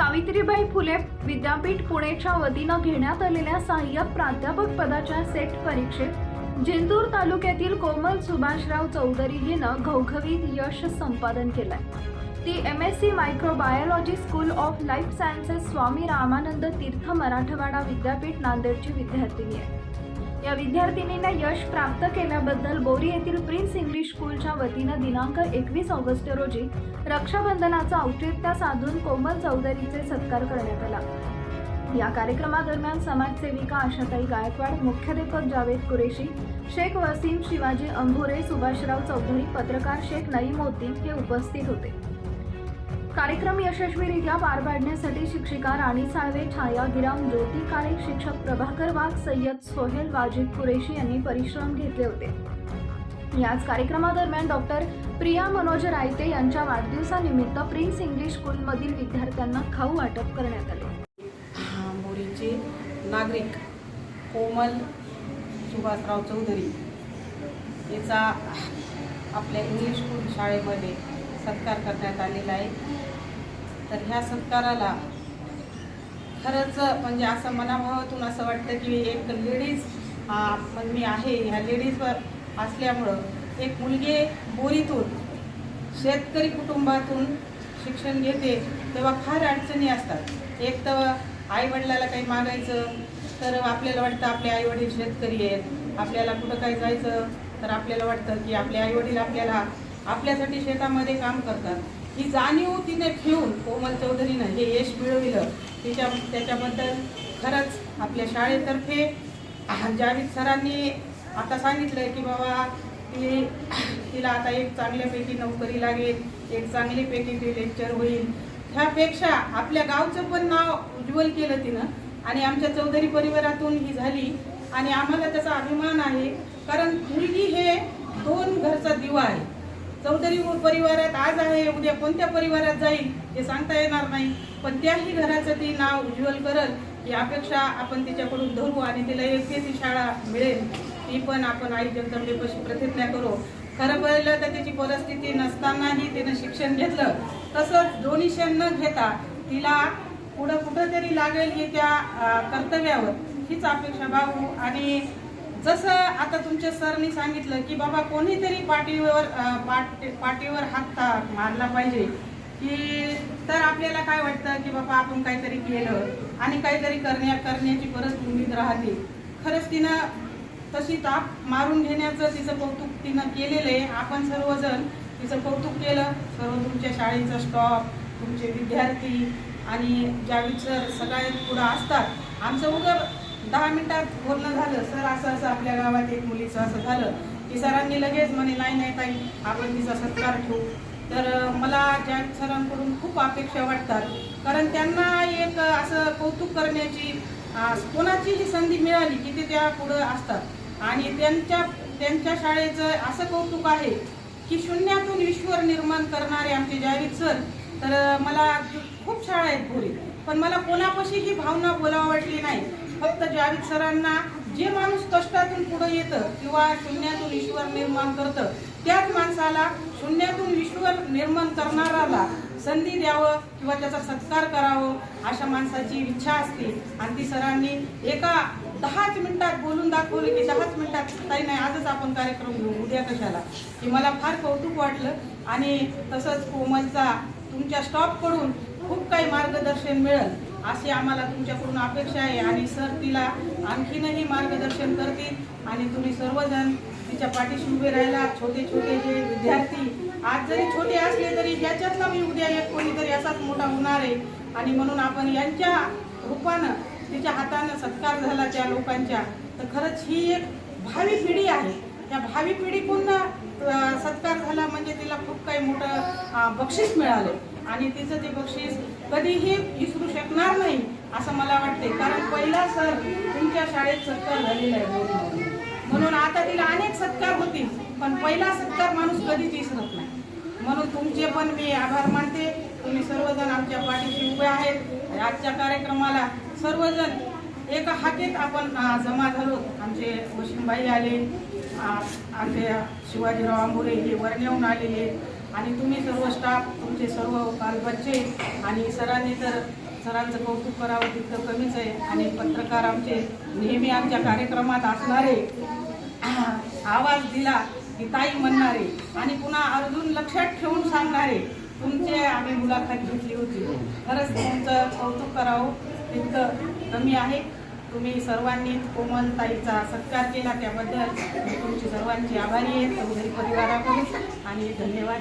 सावित्रीबाई फुले विद्यापीठ पुणेच्या वतीनं घेण्यात आलेल्या सहाय्यक प्राध्यापक पदाच्या सेट परीक्षेत जिंतूर तालुक्यातील कोमल सुभाषराव चौधरी हिनं घवघवीत यश संपादन केलंय. ती M S C microbiology school of life sciences Swami Ramanand Teerth Marathwada Vidyapeeth नांदेडची विद्यार्थिनी आहे. या विद्यार्थिनीने यश प्राप्त केल्याबद्दल बोरी येथील प्रिन्स इंग्लिश स्कूलच्या वतीनं दिनांक एकवीस ऑगस्ट रोजी रक्षाबंधनाचं औचित्य साधून कोमल चौधरीचे सत्कार करण्यात आला. या कार्यक्रमादरम्यान समाजसेविका आशाताई गायकवाड मुख्याध्यापक जावेद कुरेशी शेख वसीम शिवाजी अंभोरे सुभाषराव चौधरी पत्रकार शेख नईमोद्दीन हे उपस्थित होते. कार्यक्रम यशस्वीरित्या पार पाडण्यासाठी शिक्षिका राणी साळवे छायागिराम ज्योती काळे शिक्षक प्रभाकर वाघ सय्यद सोहेल वाजिद कुरेशी यांनी परिश्रम घेतले होते. याच कार्यक्रमादरम्यान डॉक्टर प्रिया मनोज रायते यांच्या वाढदिवसानिमित्त प्रिन्स इंग्लिश स्कूलमधील विद्यार्थ्यांना खाऊ वाटप करण्यात आले. बोरीचे नागरिक कोमल सुभाषराव चौधरी याचा आपल्या इंग्लिश स्कूल शाळेमध्ये सत्कार करण्यात आलेला आहे. तर ह्या सत्काराला खरंच म्हणजे असं मनाभावातून असं वाटतं की एक लेडीज पण मी आहे ह्या लेडीजवर असल्यामुळं एक मुलगी बोरीतून शेतकरी कुटुंबातून शिक्षण घेते तेव्हा फार अडचणी असतात. एक तर आईवडिलाला काही मागायचं तर आपल्याला वाटतं आपले आईवडील शेतकरी आहेत आपल्याला कुठं काही जायचं तर आपल्याला वाटतं की आपले आईवडील आपल्याला आपल्यासाठी शेतामध्ये काम करतात. ही जाणीव तिने ठेवून कोमल चौधरीनं हे यश मिळविलं. तिच्या त्याच्याबद्दल खरंच आपल्या शाळेतर्फे जावेद सरांनी आता सांगितलं की बाबा ती तिला आता एक चांगल्यापैकी नोकरी लागेल एक चांगलीपैकी ती लेक्चर होईल. ह्यापेक्षा आपल्या गावचं पण नाव उज्ज्वल केलं तिनं. आणि आमच्या चौधरी परिवारातून ही झाली. आणि आम्हाला त्याचा अभिमान आहे. कारण मुलगी हे दोन घरचा दिवा आहे. चौधरी परिवारात आज आहे उद्या कोणत्या परिवारात जाईल हे सांगता येणार नाही. पण त्याही घराचं ती नाव उज्ज्वल करल यापेक्षा अपेक्षा आपण तिच्याकडून धरू आणि तिला योग्य ती शाळा मिळेल. ती पण आपण आई जगदंबेपाशी प्रतिज्ञा करू. खरं पाहिलं तर तिची परिस्थिती नसतानाही तिनं शिक्षण घेतलं. तसंच डोनेशन न घेता तिला पुढं कुठंतरी लागेल हे त्या कर्तव्यावर हीच अपेक्षा भाऊ आणि जसं आता तुमच्या सरनी सांगितलं की बाबा कोणीतरी पाठीवर पाट पाठीवर हात मारला पाहिजे. की तर आपल्याला काय वाटतं की बाबा आपण काहीतरी केलं आणि काहीतरी करण्या करण्याची परत उमेद राहते. खरंच तिनं तशी ताप मारून घेण्याचं तिचं कौतुक तिनं केलेलं आहे. आपण सर्वजण तिचं कौतुक केलं. सर्व तुमच्या शाळेचा स्टॉप तुमचे विद्यार्थी आणि ज्या सर सगळ्यात पुढं असतात. आमचं उगर दहा मिनिटात बोलणं झालं. सर असं असं आपल्या गावात एक मुलीचं असं झालं. की सरांनी लगेच म्हणे नाही नाही ताई आपण तिचा सत्कार ठेवू. तर मला ज्या सरांकडून खूप अपेक्षा वाटतात. कारण त्यांना एक असं कौतुक करण्याची कोणाचीही संधी मिळाली की ते त्या पुढं असतात. आणि त्यांच्या त्यांच्या शाळेचं असं कौतुक आहे की शून्यातून ईश्वर निर्माण करणारे आमचे जावेद सर तर मला खूप शाळा आहेत भोरी पण मला कोणापाशी ही भावना बोलावं वाटली नाही. फक्त जावेद सरांना जे माणूस कष्टातून पुढे येतं किंवा शून्यातून ईश्वर निर्माण करतं त्याच माणसाला शून्यातून ईश्वर निर्माण करणाराला संधी द्यावं किंवा त्याचा सत्कार करावं अशा माणसाची इच्छा असते. आणि ती सरांनी एका दहाच मिनिटात बोलून दाखवलं की दहाच मिनिटात काही नाही आजच आपण कार्यक्रम घेऊ. उद्या कशाला? की मला फार कौतुक वाटलं. आणि तसंच कोमलचा तुमच्या स्टॉपकडून खूप काही मार्गदर्शन मिळेल अशी आम्हाला तुमच्याकडून अपेक्षा आहे. आणि सर तिला आणखीनही मार्गदर्शन करतील. आणि तुम्ही सर्वजण तिच्या पाठीशी उभे राहिला. छोटे छोटे जे विद्यार्थी आज जरी छोटे असले तरी ह्याच्यातला मी उद्या एक कोणीतरी असाच मोठा होणार आहे. आणि म्हणून आपण यांच्या रूपानं तिच्या हातानं सत्कार झाला त्या लोकांच्या तर खरंच ही एक भावी पिढी आहे. त्या भावी पिढीकडून पुन्हा सत्कार झाला म्हणजे तिला खूप काही मोठं बक्षीस मिळालं. आणि तिचं ते बक्षीस कधीही विसरू शकणार नाही असं मला वाटते कारण पहिला सर तुमच्या शाळेत सत्कार झालेला आहे म्हणून आता तिला अनेक सत्कार होतील पण पहिला सत्कार माणूस कधीच विसरत नाही. म्हणून तुमचे पण मी आभार मानते. तुम्ही सर्वजण आमच्या पाठीशी उभे आहेत. आजच्या कार्यक्रमाला सर्वजण एका हाकेत आपण जमा झालो. आमचे वशिमबाई आले आमचे शिवाजीराव आंबोरे हे वरण्याहून आलेले. आणि तुम्ही सर्व स्टाफ तुमचे सर्व बालबच्चे आणि सरांनी तर सरांचं कौतुक करावं तितकं कमीच आहे. आणि पत्रकार आमचे नेहमी आमच्या कार्यक्रमात असणारे आवाज दिला की ताई म्हणणारे आणि पुन्हा अजून लक्षात ठेवून सांगणारे तुमचे आम्ही मुलाखत घेतली होती. खरंच तुमचं कौतुक करावं. तितकं कमी आहे. तुम्ही सर्वांनी कोमलताईचा सत्कार केला त्याबद्दल तुमची सर्वांची आभारी आहे. चौधरी परिवाराकडून आणि धन्यवाद.